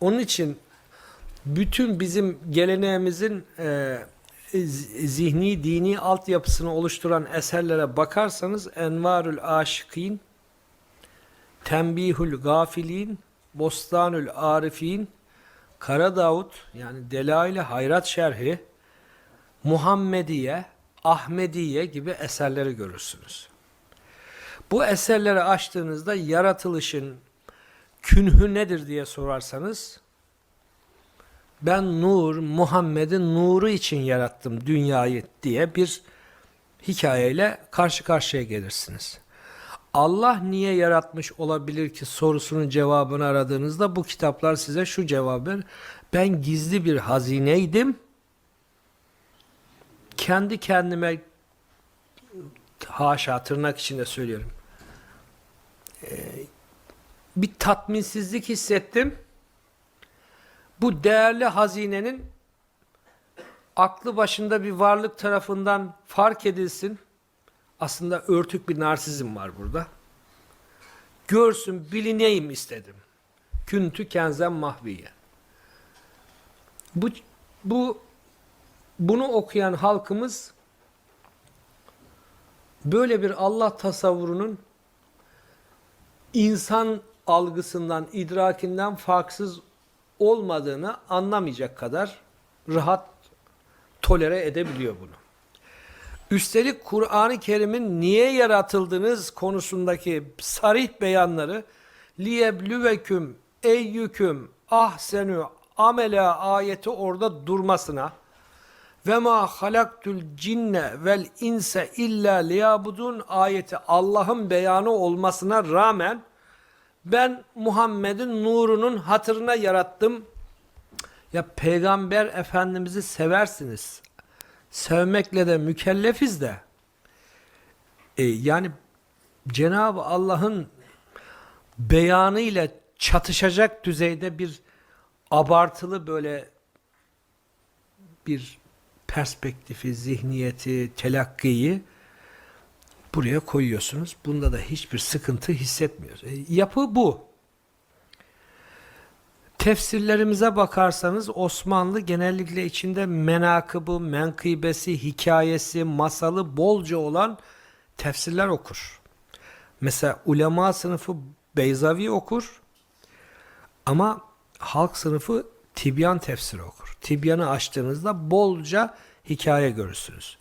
Onun için bütün bizim geleneğimizin e, zihni, dini altyapısını oluşturan eserlere bakarsanız Envarül Aşıkîn, Tembihül Gafilin, Bostanül Arifin, Kara Davut yani Delail-i Hayrat Şerhi, Muhammediye, Ahmediye gibi eserleri görürsünüz. Bu eserleri açtığınızda yaratılışın künhü nedir diye sorarsanız ben nur, Muhammed'in nuru için yarattım dünyayı diye bir hikayeyle karşı karşıya gelirsiniz. Allah niye yaratmış olabilir ki sorusunun cevabını aradığınızda bu kitaplar size şu cevabı verir. Ben gizli bir hazineydim. Kendi kendime haşa tırnak içinde söylüyorum. Ee, bir tatminsizlik hissettim. Bu değerli hazinenin aklı başında bir varlık tarafından fark edilsin. Aslında örtük bir narsizm var burada. Görsün, bilineyim istedim. Küntü kenzen mahviye. Bu, bu bunu okuyan halkımız böyle bir Allah tasavvurunun insan algısından, idrakinden farksız olmadığını anlamayacak kadar rahat tolere edebiliyor bunu. Üstelik Kur'an-ı Kerim'in niye yaratıldığınız konusundaki sarih beyanları liyeblüveküm eyyüküm ahsenü amele ayeti orada durmasına ve ma halaktul cinne vel inse illa liyabudun ayeti Allah'ın beyanı olmasına rağmen ben Muhammed'in nurunun hatırına yarattım. Ya peygamber efendimizi seversiniz. Sevmekle de mükellefiz de. E, yani Cenab-ı Allah'ın beyanı ile çatışacak düzeyde bir abartılı böyle bir perspektifi, zihniyeti, telakkiyi buraya koyuyorsunuz. Bunda da hiçbir sıkıntı hissetmiyoruz. E, yapı bu. Tefsirlerimize bakarsanız Osmanlı genellikle içinde menakıbı, menkıbesi, hikayesi, masalı bolca olan tefsirler okur. Mesela ulema sınıfı Beyzavi okur ama halk sınıfı Tibyan tefsiri okur. Tibyan'ı açtığınızda bolca hikaye görürsünüz.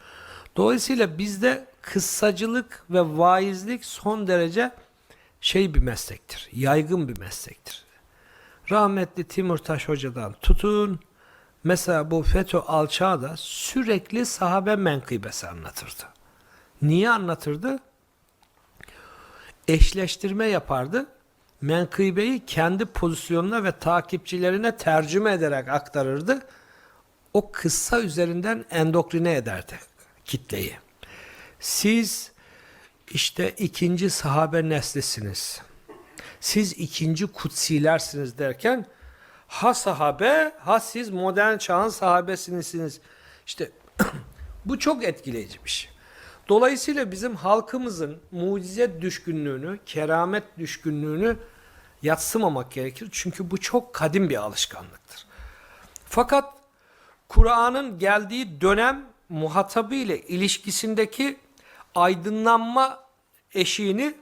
Dolayısıyla bizde kıssacılık ve vaizlik son derece şey bir meslektir. Yaygın bir meslektir. Rahmetli Timurtaş Hoca'dan tutun. Mesela bu FETÖ alçağı da sürekli sahabe menkıbesi anlatırdı. Niye anlatırdı? Eşleştirme yapardı. Menkıbeyi kendi pozisyonuna ve takipçilerine tercüme ederek aktarırdı. O kıssa üzerinden endoktrine ederdi kitleyi. Siz işte ikinci sahabe neslisiniz. Siz ikinci kutsilersiniz derken ha sahabe ha siz modern çağın sahabesinizsiniz. İşte bu çok etkileyici bir şey. Dolayısıyla bizim halkımızın mucize düşkünlüğünü, keramet düşkünlüğünü yatsımamak gerekir. Çünkü bu çok kadim bir alışkanlıktır. Fakat Kur'an'ın geldiği dönem muhatabı ile ilişkisindeki aydınlanma eşiğini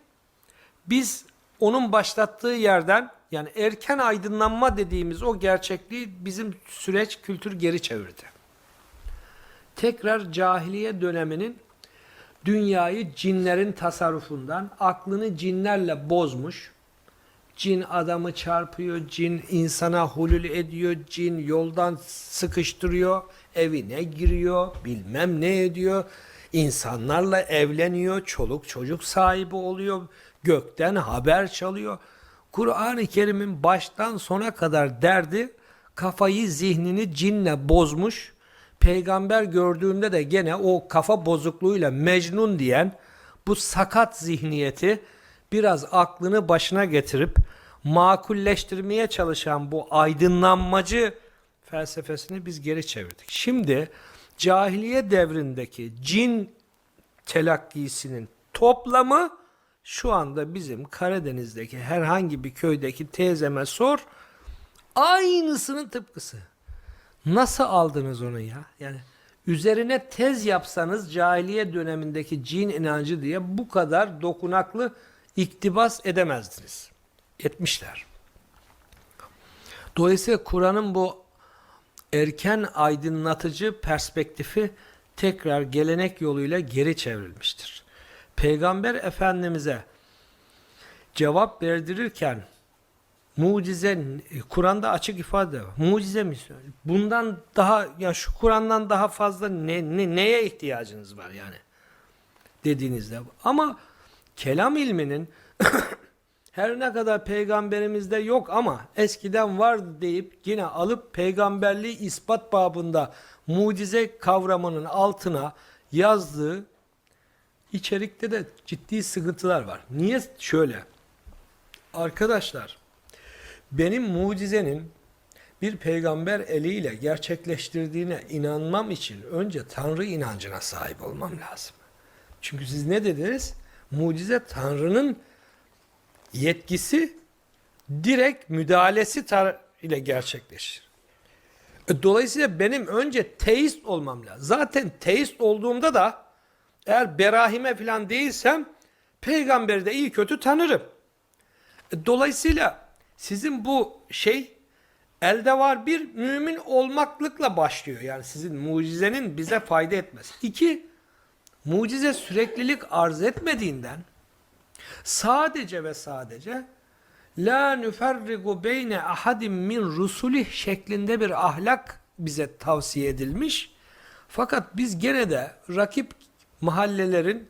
biz onun başlattığı yerden yani erken aydınlanma dediğimiz o gerçekliği bizim süreç kültür geri çevirdi. Tekrar cahiliye döneminin dünyayı cinlerin tasarrufundan, aklını cinlerle bozmuş, cin adamı çarpıyor, cin insana hulül ediyor, cin yoldan sıkıştırıyor, evine giriyor, bilmem ne ediyor, insanlarla evleniyor, çoluk çocuk sahibi oluyor, gökten haber çalıyor. Kur'an-ı Kerim'in baştan sona kadar derdi kafayı zihnini cinle bozmuş. Peygamber gördüğünde de gene o kafa bozukluğuyla mecnun diyen bu sakat zihniyeti biraz aklını başına getirip makulleştirmeye çalışan bu aydınlanmacı felsefesini biz geri çevirdik. Şimdi cahiliye devrindeki cin telakkisinin toplamı şu anda bizim Karadeniz'deki herhangi bir köydeki teyzeme sor Aynısının tıpkısı. Nasıl aldınız onu ya? Yani üzerine tez yapsanız cahiliye dönemindeki cin inancı diye bu kadar dokunaklı iktibas edemezdiniz. Etmişler. Dolayısıyla Kur'an'ın bu erken aydınlatıcı perspektifi tekrar gelenek yoluyla geri çevrilmiştir. Peygamber Efendimiz'e cevap verdirirken mucize Kur'an'da açık ifade var. Mucize mi? Bundan daha ya şu Kur'an'dan daha fazla ne, ne neye ihtiyacınız var yani dediğinizde. Ama kelam ilminin her ne kadar peygamberimizde yok ama eskiden vardı deyip yine alıp peygamberliği ispat babında mucize kavramının altına yazdığı içerikte de ciddi sıkıntılar var. Niye şöyle? Arkadaşlar benim mucizenin bir peygamber eliyle gerçekleştirdiğine inanmam için önce Tanrı inancına sahip olmam lazım. Çünkü siz ne dediniz? Mucize Tanrı'nın yetkisi direkt müdahalesi ile gerçekleşir. E, Dolayısıyla benim önce teist olmam lazım. Zaten teist olduğumda da eğer berahime falan değilsem peygamberi de iyi kötü tanırım. E, Dolayısıyla sizin bu şey elde var bir mümin olmaklıkla başlıyor. Yani sizin mucizenin bize fayda etmesi. İki, mucize süreklilik arz etmediğinden sadece ve sadece la nüferrigu beyne ahadim min rusulih şeklinde bir ahlak bize tavsiye edilmiş. Fakat biz gene de rakip mahallelerin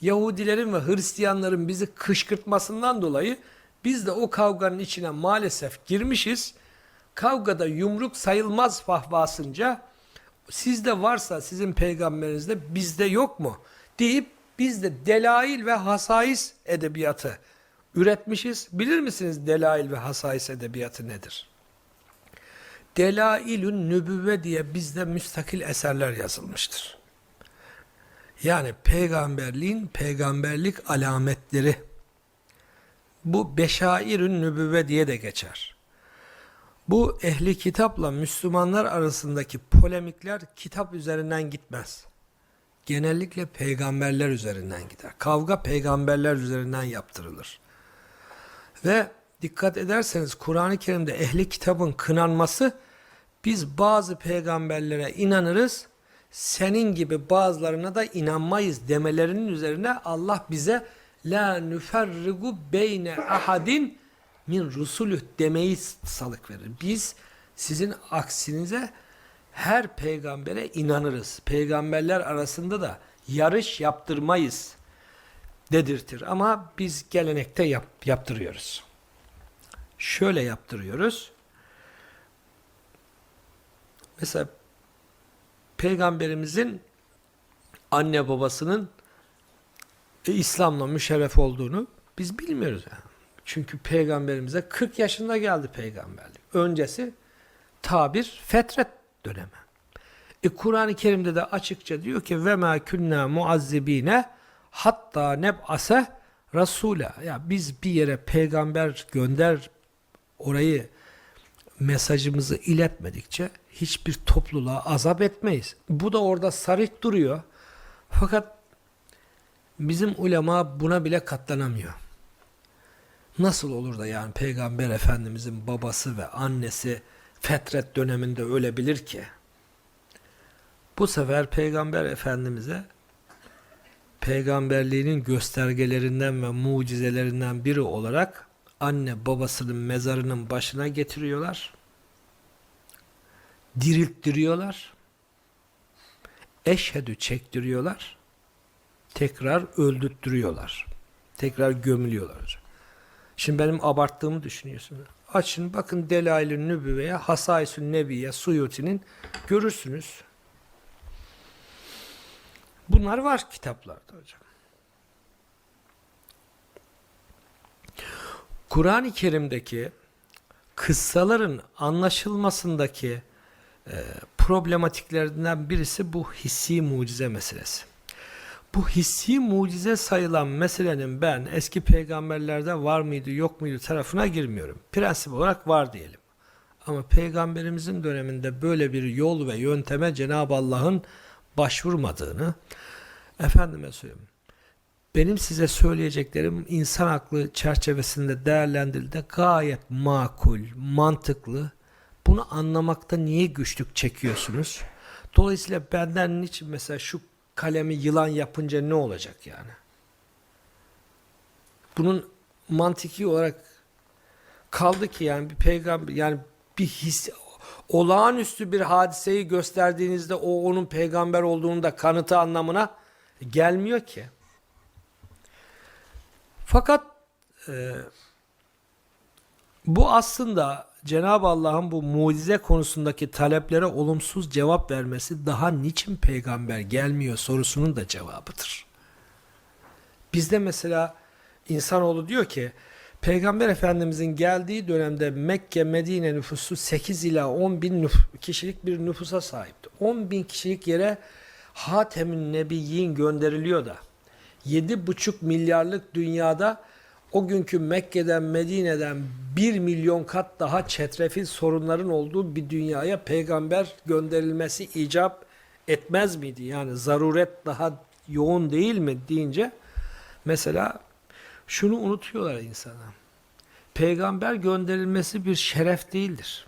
Yahudilerin ve Hristiyanların bizi kışkırtmasından dolayı biz de o kavganın içine maalesef girmişiz. Kavgada yumruk sayılmaz fahvasınca sizde varsa sizin peygamberinizde bizde yok mu deyip biz de delail ve hasais edebiyatı üretmişiz. Bilir misiniz delail ve hasais edebiyatı nedir? Delailün nübüvve diye bizde müstakil eserler yazılmıştır. Yani peygamberliğin peygamberlik alametleri. Bu beşairün nübüvve diye de geçer. Bu ehli kitapla Müslümanlar arasındaki polemikler kitap üzerinden gitmez. Genellikle peygamberler üzerinden gider. Kavga peygamberler üzerinden yaptırılır. Ve dikkat ederseniz Kur'an-ı Kerim'de ehli kitabın kınanması biz bazı peygamberlere inanırız, senin gibi bazılarına da inanmayız demelerinin üzerine Allah bize la nüferrigu beyne ahadin min rusulüh demeyi salık verir. Biz sizin aksinize her peygambere inanırız. Peygamberler arasında da yarış yaptırmayız dedirtir. Ama biz gelenekte yap, yaptırıyoruz. Şöyle yaptırıyoruz. Mesela peygamberimizin anne babasının e, İslam'la müşerref olduğunu biz bilmiyoruz yani. Çünkü peygamberimize 40 yaşında geldi peygamberlik. Öncesi tabir fetret dönemi. E, Kur'an-ı Kerim'de de açıkça diyor ki ve ma kunna muazzibine hatta neb'ase rasula. Ya biz bir yere peygamber gönder orayı mesajımızı iletmedikçe hiçbir topluluğa azap etmeyiz. Bu da orada sarih duruyor. Fakat bizim ulema buna bile katlanamıyor. Nasıl olur da yani Peygamber Efendimizin babası ve annesi fetret döneminde ölebilir ki? Bu sefer Peygamber Efendimiz'e peygamberliğinin göstergelerinden ve mucizelerinden biri olarak anne babasının mezarının başına getiriyorlar. Dirilttiriyorlar. Eşhedü çektiriyorlar. Tekrar öldürttürüyorlar. Tekrar gömülüyorlar. Şimdi benim abarttığımı düşünüyorsunuz. Açın bakın Delail-i Nübüve'ye, Hasais-ü Nebiye, Suyuti'nin görürsünüz. Bunlar var kitaplarda hocam. Kur'an-ı Kerim'deki kıssaların anlaşılmasındaki e, problematiklerinden birisi bu hissi mucize meselesi. Bu hissi mucize sayılan meselenin ben eski peygamberlerde var mıydı yok muydu tarafına girmiyorum. Prensip olarak var diyelim. Ama peygamberimizin döneminde böyle bir yol ve yönteme Cenab-ı Allah'ın başvurmadığını efendime söyleyeyim. Benim size söyleyeceklerim insan aklı çerçevesinde değerlendirildiğinde gayet makul, mantıklı. Bunu anlamakta niye güçlük çekiyorsunuz? Dolayısıyla benden niçin mesela şu kalemi yılan yapınca ne olacak yani? Bunun mantiki olarak kaldı ki yani bir peygamber yani bir his olağanüstü bir hadiseyi gösterdiğinizde o onun peygamber olduğunu da kanıtı anlamına gelmiyor ki. Fakat e, bu aslında Cenab-ı Allah'ın bu mucize konusundaki taleplere olumsuz cevap vermesi daha niçin peygamber gelmiyor sorusunun da cevabıdır. Bizde mesela insanoğlu diyor ki Peygamber Efendimizin geldiği dönemde Mekke, Medine nüfusu 8 ila 10 bin kişilik bir nüfusa sahipti. 10 bin kişilik yere Hatem'in Nebiyyin gönderiliyor da 7,5 milyarlık dünyada o günkü Mekke'den Medine'den 1 milyon kat daha çetrefil sorunların olduğu bir dünyaya peygamber gönderilmesi icap etmez miydi? Yani zaruret daha yoğun değil mi deyince mesela şunu unutuyorlar insana. Peygamber gönderilmesi bir şeref değildir.